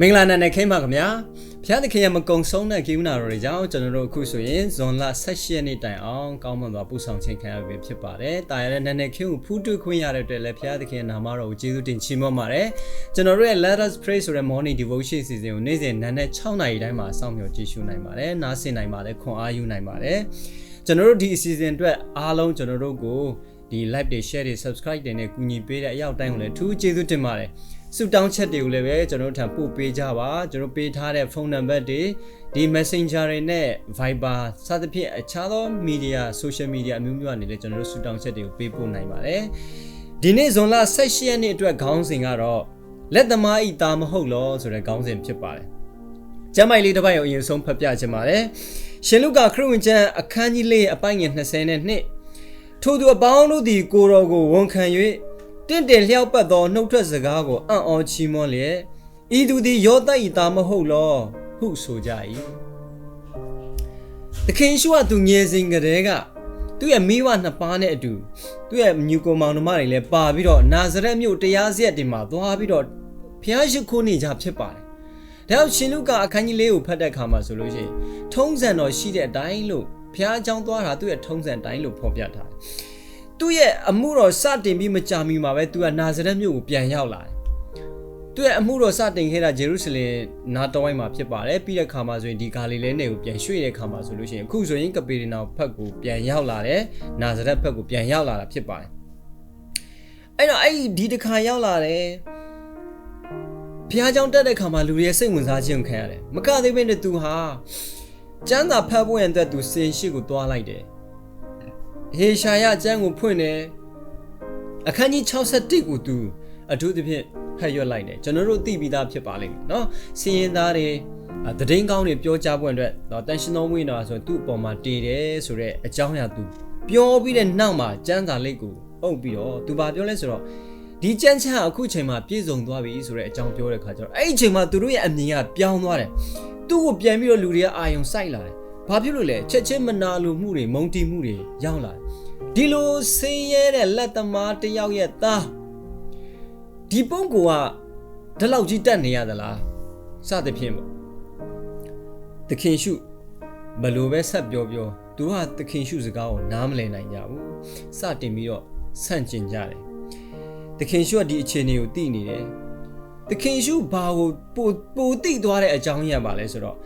မင်္ဂလာနံနက်ခင်းပါခင်ဗျာဘုရားသခင်ရဲ့မကုံဆုံးတဲ့ကိဝနာတော်တွေကြောင့်ကျွန်တော်တို့အခုဆိုရင်ဇွန်လ16ရက်နေ့တိုင်အောင်ကောင်းမွန်စွာပူဆောင်ခြင်းခံရပြီဖြစ်ပါတယ်။တာရတဲ့နံနက်ခင်းကိုဖူးတွေ့ခွင့်ရတဲ့အတွက်လည်းဘုရားသခင်ရဲ့နာမတော်ကိုကျေးဇူးတင်ချီးမွမ်းပါတယ်။ကျွန်တော်တို့ရဲ့ Let us pray ဆိုတဲ့ morning devotion စီစဉ်ကိုနေ့စဉ်နံနက်6နာရီတိုင်းမှာစောင့်မျှော်ကြည့်ရှုနိုင်ပါတယ်။နားဆင်နိုင်ပါတယ်ခွန်အားယူနိုင်ပါတယ်။ကျွန်တော်တို့ဒီအစီအစဉ်အတွက်အားလုံးကျွန်တော်တို့ကို ဒီ like တွေ share တွေ subscribe တွေနဲ့ကူညီပေးတဲ့အရောက်တိုင်းကိုလည်းအထူးကျေးဇူးတင်ပါတယ်။ဆုတောင်းချက်တွေကိုလည်းပဲကျွန်တော်တို့ထံပို့ပေးကြပါကျွန်တော်ပေးထားတဲ့ဖုန်းနံပါတ်တွေဒီ Messenger တွေနဲ့ Viber စသဖြင့်အခြားသော media social media အမျိုးမျိုးအနေနဲ့ကျွန်တော်တို့ဆုတောင်းချက်တွေကိုပေးပို့နိုင်ပါတယ်ဒီနေ့ဇွန်လ18ရက်နေ့အတွက်ခေါင်းစဉ်ကတော့လက်သမားဤတာမဟုတ်လောဆိုတဲ့ခေါင်းစဉ်ဖြစ်ပါတယ်ကျမ်းပိုင်လေးတစ်ပိုက်ကိုအရင်ဆုံးဖတ်ပြချင်ပါတယ်ရှင်လုကာခရစ်ဝင်ကျမ်းအခန်းကြီးလေးအပိုင်ငယ်20နဲ့နှစ် ထို့သူအပေါင်းတို့သည်ကိုတော်ကိုဝန်ခံ၍တင့်တယ်လျှောက်ပတ်သောနှုတ်ထွက်စကားကိုအံ့ဩချီးမွမ်းလျက်ဤသူသည်ယောသတ်ဤသားမဟုတ်လောဟုဆိုကြ၏သခင်ရှုကသူငယ်စဉ်ကတည်းကသူ့ရဲ့မိဘနှစ်ပါးနဲ့အတူသူ့ရဲ့ညူကိုမောင်နှမတွေလည်းပါပြီးတော့နာဇရက်မြို့တရားစရက်တင်မှာသွားပြီးတော့ဖျားရှိခိုးနေကြဖြစ်ပါတယ်။ဒါကြောင့်ရှင်လုကာအခန်းကြီးလေးကိုဖတ်တဲ့အခါမှာဆိုလို့ရှိရင်ထုံးစံတော်ရှိတဲ့အတိုင်းလို့ ဘုရားအကြောင်းသွားတာသူ့ရဲ့ထုံးစံတိုင်းလို့ဖော်ပြထားတယ်။သူ့ရဲ့အမှုတော်စတင်ပြီးမကြာမီမှာပဲသူကနာဇရက်မြို့ကိုပြန်ရောက်လာတယ်။သူ့ရဲ့အမှုတော်စတင်ခဲ့တာဂျေရုရှလင်နာတော်ဝိုင်းမှာဖြစ်ပါတယ်။ပြီးတဲ့ခါမှာဆိုရင်ဒီဂါလိလဲနယ်ကိုပြန်ရွှေ့တဲ့ခါမှာဆိုလို့ရှိရင်အခုဆိုရင်ကပေရနာဘက်ကိုပြန်ရောက်လာတယ်။နာဇရက်ဘက်ကိုပြန်ရောက်လာတာဖြစ်ပါတယ်။အဲ့တော့အဲ့ဒီဒီတစ်ခါရောက်လာတယ်။ဘုရားကျောင်းတက်တဲ့ခါမှာလူတွေရဲ့စိတ်ဝင်စားခြင်းကိုခံရတယ်။မကသေးဘဲနဲ့သူဟာ ကျမ်းစာဖတ်ဖို့ရန်အတွက်သူစင်ရှိကိုသွားလိုက်တယ်။ဟေရှာယကျမ်းကိုဖွင့်တယ်အခန်းကြီး61ကိုသူအထူးသဖြင့်ဖတ်ရွက်လိုက်တယ်ကျွန်တော်တို့သိပြီးသားဖြစ်ပါလိမ့်မယ်เนาะစီရင်သားတွေသတင်းကောင်းတွေပြောကြားပွင့်အတွက်တော့တန်ရှင်တော်ဝိနာဆိုသူ့အပေါ်မှာတည်တယ်ဆိုတော့အကြောင်းအရာသူပြောပြီးတဲ့နောက်မှာကျမ်းစာလိပ်ကိုအုပ်ပြီးတော့သူဘာပြောလဲဆိုတော့ဒီကြမ်းချမ်းအခုချိန်မှာပြည့်စုံသွားပြီဆိုတဲ့အကြောင်းပြောတဲ့ခါကျတော့အဲ့ဒီချိန်မှာသူတို့ရဲ့အမြင်ကပြောင်းသွားတယ် သူ့ကိုပြန်ပြီးတော့လူတွေကအာယုံစိုက်လာတယ်ဘာဖြစ်လို့လဲချက်ချင်းမနာလိုမှုတွေမုံတီးမှုတွေရောက်လာဒီလိုဆင်းရဲတဲ့လက်သမားတယောက်ရဲ့သားဒီပုံကဒီလောက်ကြီးတက်နေရသလားစသဖြင့်ပေါ့သခင်ရှုဘလို့ပဲဆက်ပြောပြောသူကသခင်ရှုစကားကိုနားမလည်နိုင်ကြဘူးစတင်ပြီးတော့ဆန့်ကျင်ကြတယ်သခင်ရှုကဒီအခြေအနေကိုသိနေတယ် သခင်ရှုဘာကိုပိုပိုသိသွားတဲ့အကြောင်းရပါလဲဆိုတော့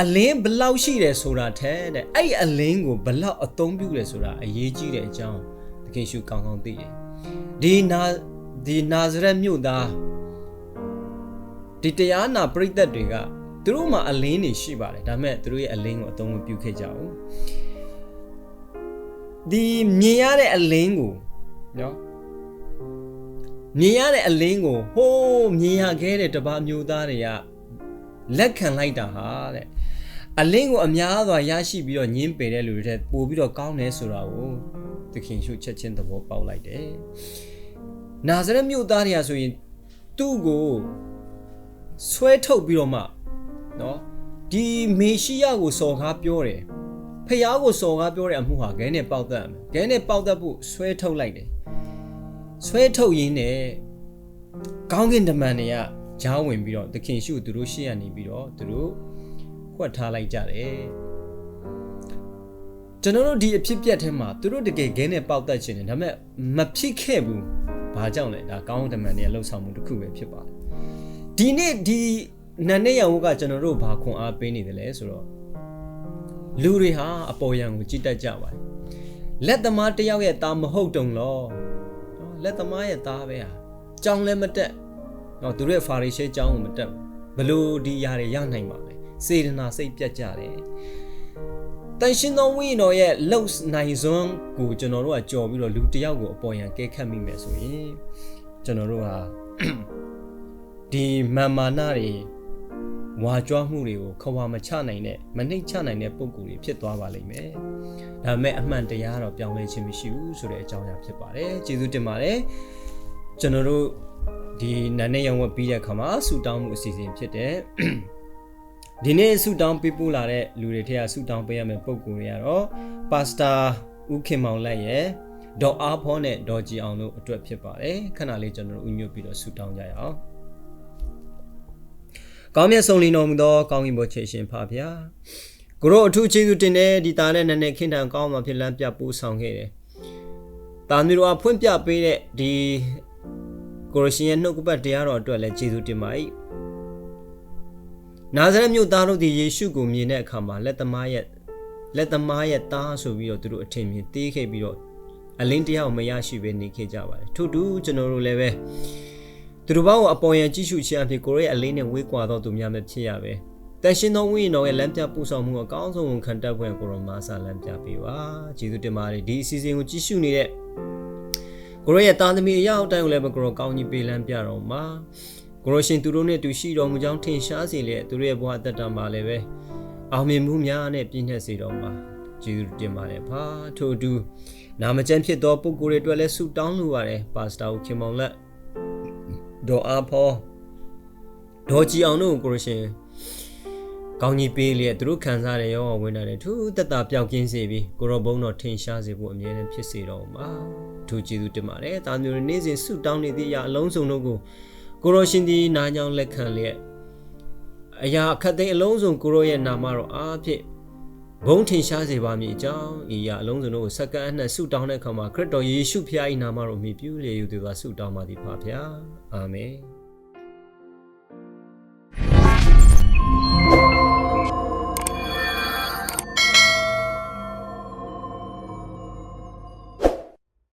အလင်းဘလောက်ရှိတယ်ဆိုတာထဲတဲ့အဲ့ဒီအလင်းကိုဘလောက်အသုံးပြုတယ်ဆိုတာအရေးကြီးတဲ့အကြောင်းသခင်ရှုကောင်းကောင်းသိတယ်ဒီနာဒီနာဇရက်မြို့သားဒီတရားနာပရိသတ်တွေကသူတို့မှာအလင်းတွေရှိပါတယ်ဒါပေမဲ့သူတို့ရဲ့အလင်းကိုအသုံးမပြုခဲ့ကြဘူးဒီမြင်ရတဲ့အလင်းကိုနော် မြင်ရတဲ့အလင်းကိုဟိုးမြင်ရခဲ့တဲ့တပါမျိုးသားတွေကလက်ခံလိုက်တာဟာတဲ့အလင်းကိုအများစွာရရှိပြီးတော့ညင်းပယ်တဲ့လူတွေထက်ပိုပြီးတော့ကောင်းတယ်ဆိုတာကိုသခင်ရှုချက်ချင်းသဘောပေါက်လိုက်တယ်။နာဇရက်မြို့သားတွေကဆိုရင်သူ့ကိုဆွဲထုတ်ပြီးတော့မှနော်ဒီမေရှိယကိုစော်ကားပြောတယ်။ဖះကိုစော်ကားပြောတဲ့အမှုဟာဂဲနဲ့ပေါက်တတ်မယ်။ဂဲနဲ့ပေါက်တတ်ဖို့ဆွဲထုတ်လိုက်တယ်။ ဆွဲထုတ်ရင်းနဲ့ကောင်းကင်တမန်တွေကကြားဝင်ပြီးတော့သခင်ရှုသူတို့ရှေ့ရနေပြီးတော့သူတို့ဖွက်ထားလိုက်ကြတယ်ကျွန်တော်တို့ဒီအဖြစ်ပြက်ထဲမှာသူတို့တကယ်ဂဲနဲ့ပေါက်တက်ခြင်းတယ်ဒါပေမဲ့မဖြစ်ခဲ့ဘူးဘာကြောင့်လဲဒါကောင်းတမန်တွေလှုပ်ဆောင်မှုတစ်ခုပဲဖြစ်ပါတယ်ဒီနေ့ဒီနန်နဲ့ရောင်ကကျွန်တော်တို့ဘာခွန်အားပေးနေတယ်လဲဆိုတော့လူတွေဟာအပေါ်ယံကိုကြည်တက်ကြပါတယ်လက်သမားတယောက်ရဲ့သားမဟုတ်တုံလို့ လက်သမားရဲ့သားပဲဟာကြောင်လည်းမတက်တော့သူတို့ရဲ့ဖာရီရှဲကြောင်းကိုမတက်ဘလို့ဒီຢာတွေရနိုင်ပါလဲစေတနာစိတ်ပြတ်ကြတယ်တန်ရှင်သောဝိညာဉ်တော်ရဲ့လှုပ်နိုင်စွမ်းကိုကျွန်တော်တို့ကကြော်ပြီးတော့လူတယောက်ကိုအပေါ်ယံကဲခတ်မိမယ်ဆိုရင်ကျွန်တော်တို့ဟာဒီမာမာနာတွေ ဝါကြွားမှုတွေကိုခွာမချနိုင်တဲ့မနှိမ့်ချနိုင်တဲ့ပုံကူတွေဖြစ်သွားပါလိမ့်မယ်။ဒါပေမဲ့အမှန်တရားတော့ပြောင်းလဲခြင်းမရှိဘူးဆိုတဲ့အကြောင်းအရာဖြစ်ပါတယ်။ကျေးဇူးတင်ပါတယ်။ကျွန်တော်တို့ဒီနာနဲ့ရောင်ဝတ်ပြီးတဲ့အခါမှာဆူတောင်းမှုအစီအစဉ်ဖြစ်တဲ့ဒီနေ့ဆူတောင်းပေးပို့လာတဲ့လူတွေထက်ကဆူတောင်းပေးရမယ့်ပုံကိုယ်တွေကတော့ပါစတာဦးခင်မောင်လက်ရဲ့ဒေါ်အားဖောနဲ့ဒေါ်ကြည်အောင်တို့အတွက်ဖြစ်ပါတယ်ခဏလေးကျွန်တော်တို့ဥညွတ်ပြီးတော့ဆူတောင်းကြရအောင် ကောင်းမြတ်ဆုံးလင်းတော်မူသောကောင်းကင်ဘုရားရှင်ဖာဗျာကိုရောအထူးကျေးဇူးတင်တဲ့ဒီသားနဲ့နည်းနည်းခင်းတန်ကောင်းမှဖြစ်လမ်းပြပို့ဆောင်ခဲ့တယ်။တာမျိုးတော်ဖွင့်ပြပေးတဲ့ဒီကိုရရှင်ရဲ့နှုတ်ကပတ်တရားတော်အတွက်လည်းကျေးဇူးတင်ပါ၏။နာဇရက်မြို့သားတို့သည်ယေရှုကိုမြင်တဲ့အခါမှာလက်သမားရဲ့လက်သမားရဲ့သားဆိုပြီးတော့သူတို့အထင်မြင်သေးခဲ့ပြီးတော့အလင်းတရားကိုမရရှိဘဲနေခဲ့ကြပါတယ်။ထို့တူကျွန်တော်တို့လည်းပဲ သူတို့ဘောက်ကိုအပေါ်ယံကြည့်ရှုခြင်းအဖြစ်ကိုရဲ့အလင်းနဲ့ဝေးကွာတော့သူများမဖြစ်ရပဲ။တန်ရှင်သောဝိညာဉ်တော်ရဲ့လမ်းပြပူဆောင်မှုအကောင်းဆုံးဝန်ခံတတ်ဖွယ်ကိုရောမာစာလမ်းပြပေးပါ။ကျေးဇူးတင်ပါတယ်ဒီအစီအစဉ်ကိုကြည့်ရှုနေတဲ့ကိုရောရဲ့သားသမီးအရာအတိုင်းကိုလည်းကိုရောကောင်းကြီးပေးလမ်းပြတော်မှာကိုရောရှင်သူတို့နဲ့တူရှိတော်မူကြောင်းထင်ရှားစေလေသူတို့ရဲ့ဘဝအသက်တာမှာလည်းပဲအောင်မြင်မှုများနဲ့ပြည့်ညက်စေတော်မှာကျေးဇူးတင်ပါတယ်ဖာထို့အတူနာမကျန်းဖြစ်သောပုဂ္ဂိုလ်တွေအတွက်လည်းဆုတောင်းလိုပါတယ်ပါစတာကိုခင်မောင်လက် ဒေါ်အားဖောဒေါ်ကြည်အောင်တို့ကိုကိုရှင်ကောင်းကြီးပေးလျက်သူတို့ခံစားတဲ့ရောဂါဝင်တာတွေထူးတက်တာပျောက်ကင်းစေပြီးကိုရောဘုံတော်ထင်ရှားစေဖို့အမြဲတမ်းဖြစ်စေတော်မှာထူးကျေးဇူးတင်ပါတယ်တာမျိုးတွေနေ့စဉ်ဆုတောင်းနေသည့်အရာအလုံးစုံတို့ကိုကိုရောရှင်ဒီနားကြောင်းလက်ခံလျက်အရာအခက်သိမ်းအလုံးစုံကိုရောရဲ့နာမတော်အားဖြင့် ဘုံထင်ရှားစေပါမည်အကြောင်းဤရာအလုံးစုံတို့ကိုစက္ကန့်အနှံ့ဆုတောင်းတဲ့အခါမှာခရစ်တော်ယေရှုဖျား၏နာမတော်မြည်ပြုလေယူသူကဆုတောင်းပါသည်ဖာဖျားအာမင်